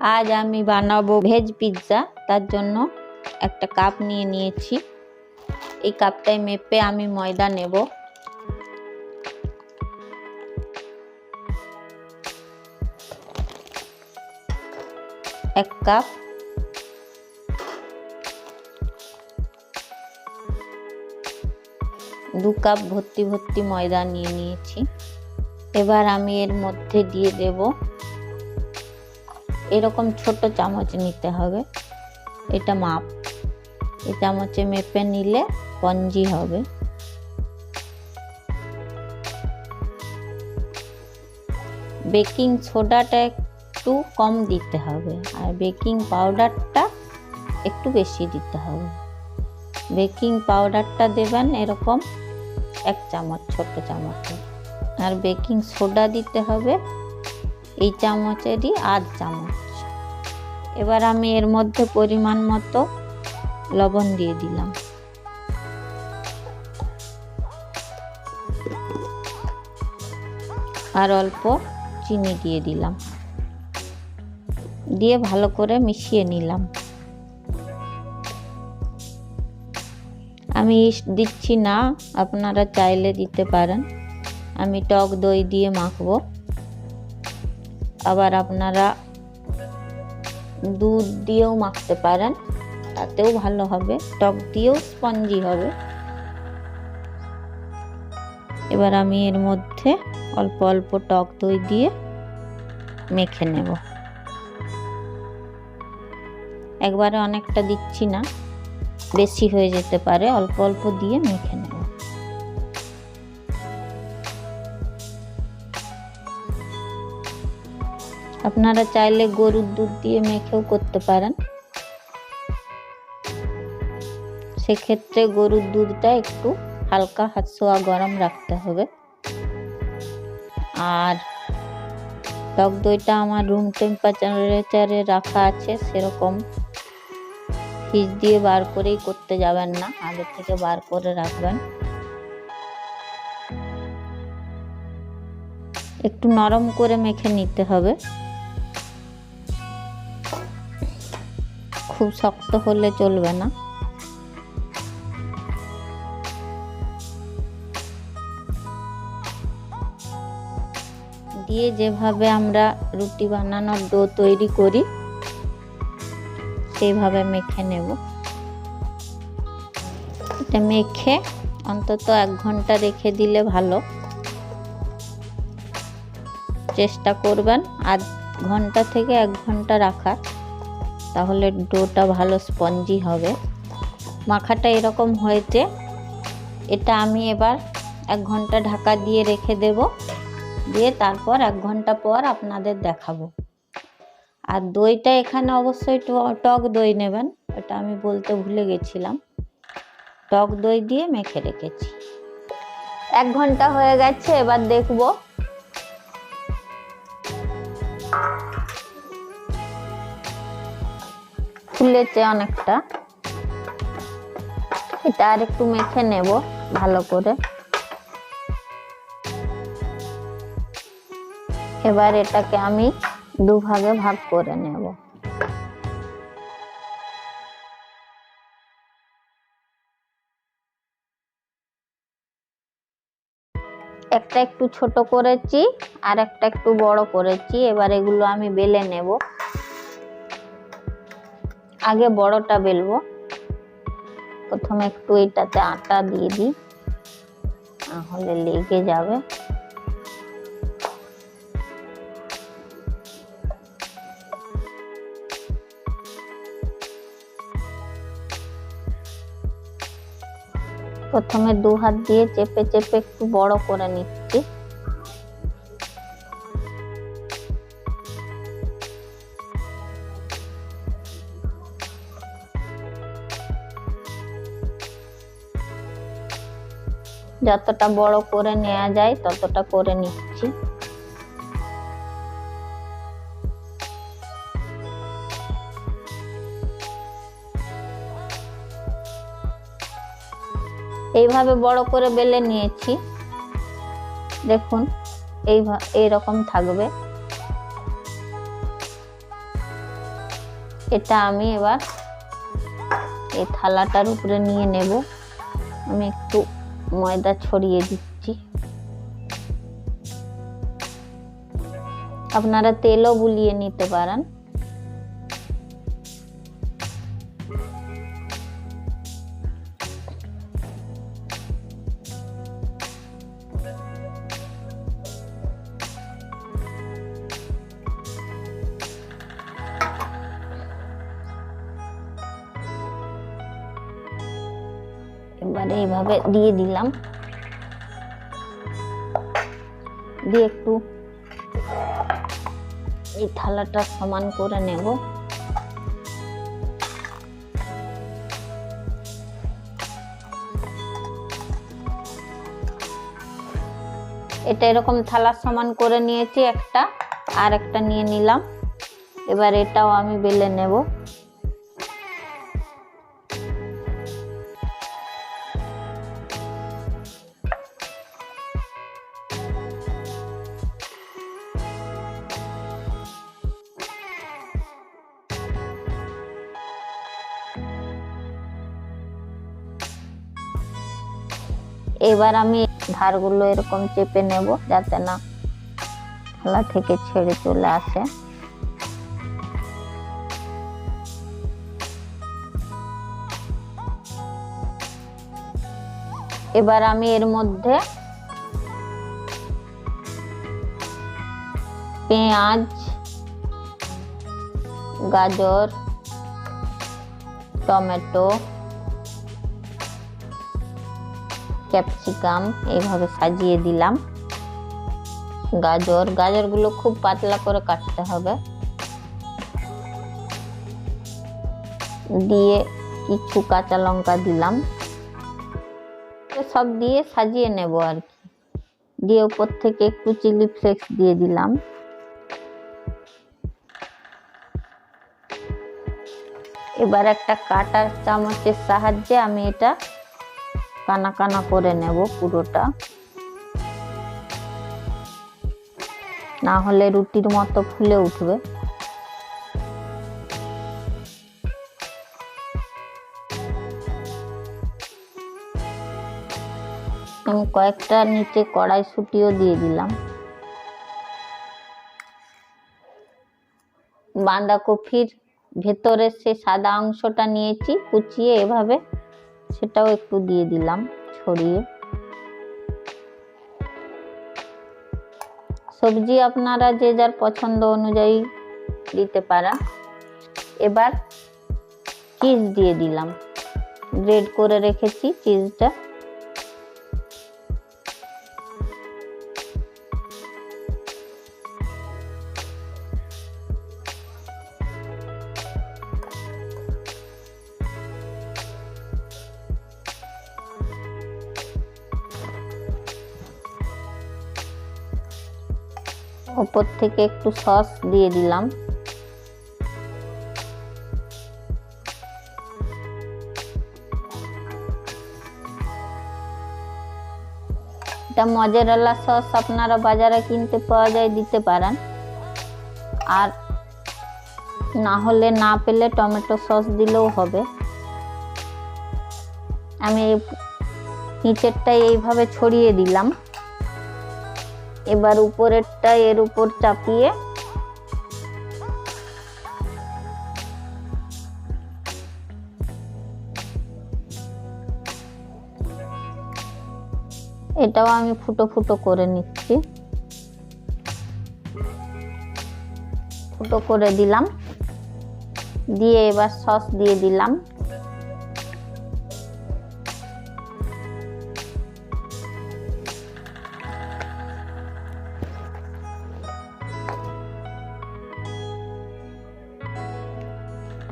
আজ আমি বানাবো ভেজ পিৎজা। তার জন্য একটা কাপ নিয়ে নিয়েছি। এই কাপটায় মেপে আমি ময়দা নেব। এক কাপ। দু কাপ ভর্তি ভর্তি ময়দা নিয়ে নিয়েছি। এবার আমি এর মধ্যে দিয়ে দেব এরকম ছোট চামচ নিতে হবে। এটা মাপ। এই চামচে মেপে নিলে পঞ্জি হবে। বেকিং সোডাটা একটু কম দিতে হবে আর বেকিং পাউডারটা একটু বেশি দিতে হবে। বেকিং পাউডারটা দেবেন এরকম এক চামচ, ছোট চামচে। আর বেকিং সোডা দিতে হবে এই চামচেরই আধ চামচ। এবার আমি এর মধ্যে পরিমাণ মতো লবণ দিয়ে দিলাম। আর অল্প চিনি দিয়ে দিলাম। দিয়ে ভালো করে মিশিয়ে নিলাম। আমি ইস্ট দিচ্ছি না, আপনারা চাইলে দিতে পারেন। আমি টক দই দিয়ে মাখবো। আবার আপনারা দুধ দিয়েও মাখতে পারেন, তাতেও ভালো হবে। টক দিয়েও স্পঞ্জি হবে। এবার আমি এর মধ্যে অল্প অল্প টক দই দিয়ে মেখে নেব। একবারে অনেকটা দিচ্ছি না, বেশি হয়ে যেতে পারে, অল্প অল্প দিয়ে মেখে নেব। আপনারা চাইলে গরুর দুধ দিয়ে মেখেও করতে পারেন। সেক্ষেত্রে গরুর দুধটা একটু হালকা হাত সোয়া গরম রাখতে হবে। আর টক দইটা আমার রুম টেম্পারেচারে রাখা আছে, সেরকম ফ্রিজ দিয়ে বার করেই করতে যাবেন না, আগে থেকে বার করে রাখবেন। একটু নরম করে মেখে নিতে হবে। খুব শক্ত হলে চলবে না। দিয়ে যেভাবে আমরা রুটি বানানোর ডো তৈরি করি সেইভাবে মেখে নেব। এটা মেখে অন্তত এক ঘণ্টা রেখে দিলে ভালো। চেষ্টা করবেন আধ ঘণ্টা থেকে এক ঘণ্টা রাখার। তাহলে ডোটা ভালো স্পঞ্জি হবে। মাখাটা এরকম হয়েছে। এটা আমি এবার এক ঘণ্টা ঢাকা দিয়ে রেখে দেব। দিয়ে তারপর এক ঘণ্টা পর আপনাদের দেখাবো। আর দইটা এখানে অবশ্যই টক দই নেবেন। ওটা আমি বলতে ভুলে গেছিলাম। টক দই দিয়ে মেখে রেখেছি। এক ঘণ্টা হয়ে গেছে, এবার দেখব ফুলেছে অনেকটা। এটা আর একটু মেখে নেব ভালো করে। এবার এটাকে আমি দুভাগে ভাগ করে নেব। একটা একটু ছোট করেছি আর একটা একটু বড় করেছি। এবার এগুলো আমি বেলে নেব। আগে বড়টা বেলবো। প্রথমে একটু এটাতে আটা দিয়ে দিই, তাহলে লেগে যাবে। প্রথমে দু হাত দিয়ে চেপে চেপে একটু বড় করে নিচ্ছি। যতটা বড় করে নেওয়া যায় ততটা করে নিচ্ছি। এইভাবে বড় করে বেলে নিয়েছি। দেখুন এই এইরকম থাকবে। এটা আমি এবার এই থালাটার উপরে নিয়ে নেব। আমি একটু ময়দা ছড়িয়ে দিচ্ছি। আপনারা তেলও বুলিয়ে নিতে পারেন। এবারে এইভাবে দিয়ে দিলাম। দিয়ে একটু এই থালাটা সমান করে নেব। এটা এরকম থালা সমান করে নিয়েছি একটা, আর একটা নিয়ে নিলাম। এবার এটাও আমি বেলে নেব। এবার আমি ধারগুলো এরকম চেপে নেব যাতে না থালা থেকে ছেড়ে চলে আসে। এবার আমি এর মধ্যে পেঁয়াজ, গাজর, টমেটো ক্যাপসিকাম এইভাবে সাজিয়ে দিলাম। গাজর, গাজরগুলো খুব পাতলা করে কাটতে হবে। দিয়ে কিছু কাঁচা লঙ্কা দিলাম। সব দিয়ে সাজিয়ে নেব আর কি। দিয়ে উপর থেকে একটু চিলি ফ্লেক্স দিয়ে দিলাম। এবার একটা কাটার চামচের সাহায্যে আমি এটা কানা কানা করে নেব পুরোটা। না হলে রুটির মতো ফুলে উঠবে। আমি কয়েকটা নিচে কড়াইশুটিও দিয়ে দিলাম। বাঁধাকপির ভেতরে সে সাদা অংশটা নিয়েছি, কুচিয়ে এভাবে সেটাও একটু দিয়ে দিলাম ছড়িয়ে। সবজি আপনারা যে যার পছন্দ অনুযায়ী দিতে পারা। এবার চিজ দিয়ে দিলাম। গ্রেড করে রেখেছি চিজটা ওপর থেকে একটু সস দিয়ে দিলাম। এটা মজারেলা সস আপনারা বাজারে কিনতে পাওয়া যায়, দিতে পারেন। আর না হলে না পেলে টমেটো সস দিলেও হবে। আমি নিচেরটাই এইভাবে ছড়িয়ে দিলাম। এবার উপরেরটা এর উপর চাপিয়ে এটাও আমি ফুটো ফুটো করে নিচ্ছি। ফুটো করে দিলাম। দিয়ে এবার সস দিয়ে দিলাম।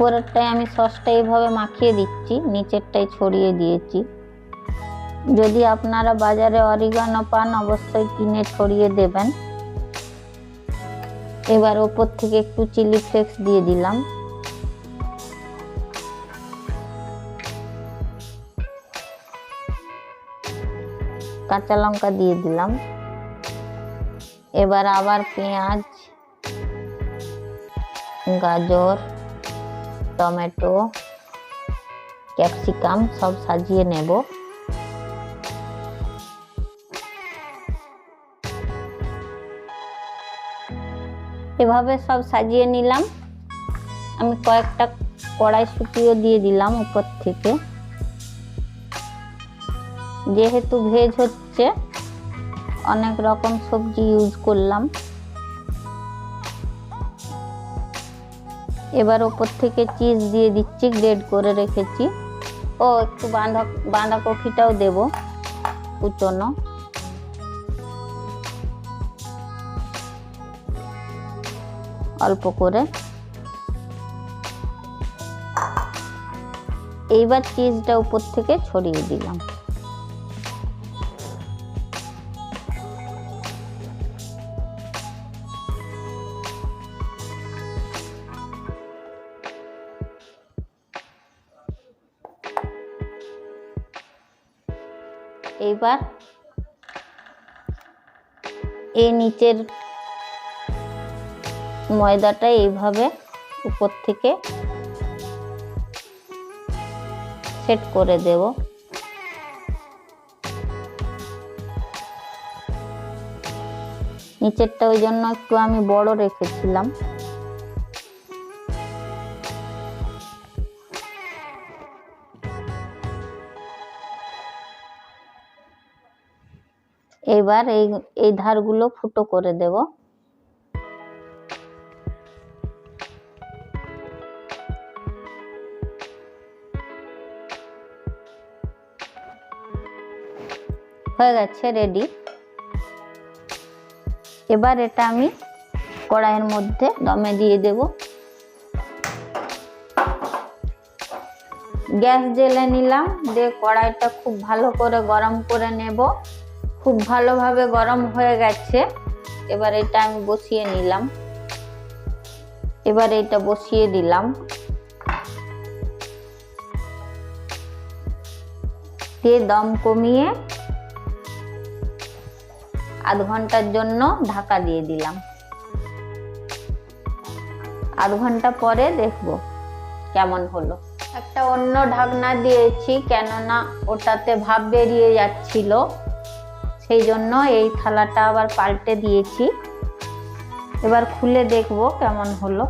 উপরেরটায় আমি সসটা এইভাবে মাখিয়ে দিচ্ছি, নিচেরটাই ছড়িয়ে দিয়েছি। যদি আপনারা বাজারে অরিগানো পান, অবশ্যই কিনে ছড়িয়ে দেবেন। এবার ওপর থেকে একটু চিলি ফ্লেক্স দিয়ে দিলাম। কাঁচা লঙ্কা দিয়ে দিলাম। এবার আবার পেঁয়াজ, গাজর টমেটো, ক্যাপসিকাম, সব সাজিয়ে নেব। এভাবে সব সাজিয়ে নিলাম। আমি কয়েকটা কড়াইশুটিও দিয়ে দিলাম উপর থেকে। যেহেতু ভেজ হচ্ছে, অনেক রকম সবজি ইউজ করলাম। এবার ওপর থেকে চিজ দিয়ে দিচ্ছি গ্রেড করে রেখেছি। ও, একটু বাঁধা বাঁধাকপিটাও দেব কুচনো। অল্প করে। এইবার চিজটা উপর থেকে ছড়িয়ে দিলাম। এইবার এই নিচের ময়দাটা এইভাবে উপর থেকে সেট করে দেব। নিচেরটা ওই জন্য একটু আমি বড় রেখেছিলাম। এবার এই এই ধারগুলো ফুটো করে দেব। হয়ে গেছে রেডি এবার এটা আমি কড়াইয়ের মধ্যে দমে দিয়ে দেব। গ্যাস জেলে নিলাম, দিয়ে কড়াইটা খুব ভালো করে গরম করে নেব। খুব ভালোভাবে গরম হয়ে গেছে। এবার এটা আমি বসিয়ে নিলাম। এবার এটা বসিয়ে দিলাম। দিয়ে দম কমিয়ে আধ ঘণ্টার জন্য ঢাকা দিয়ে দিলাম। আধ ঘণ্টা পরে দেখব কেমন হলো। একটা অন্য ঢাকনা দিয়েছি কেননা ওটাতে ভাব বেরিয়ে যাচ্ছিল। সেই জন্য এই থালাটা আবার পাল্টে দিয়েছি। এবার খুলে দেখব কেমন হলো।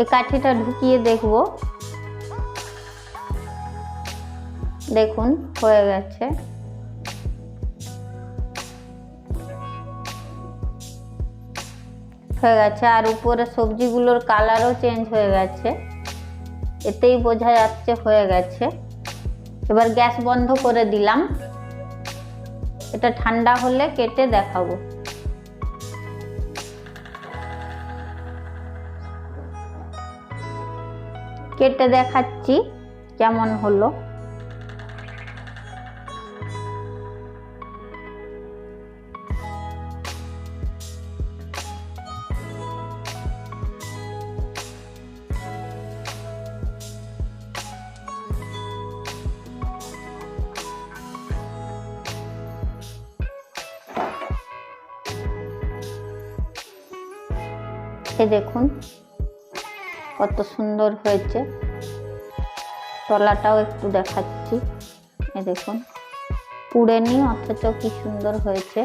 এই কাঠিটা ঢুকিয়ে দেখব। দেখুন, হয়ে গেছে। হয়ে গেছে। আর উপরে সবজিগুলোর কালারও চেঞ্জ হয়ে গেছে। এতেই বোঝা যাচ্ছে হয়ে গেছে। এবার গ্যাস বন্ধ করে দিলাম। এটা ঠান্ডা হলে কেটে দেখাবো। কেটে দেখাচ্ছি কেমন হলো। দেখুন কত সুন্দর হয়েছে। তলাটাও একটু দেখাচ্ছি। এ দেখুন পুড়েনি অথচ কি সুন্দর হয়েছে।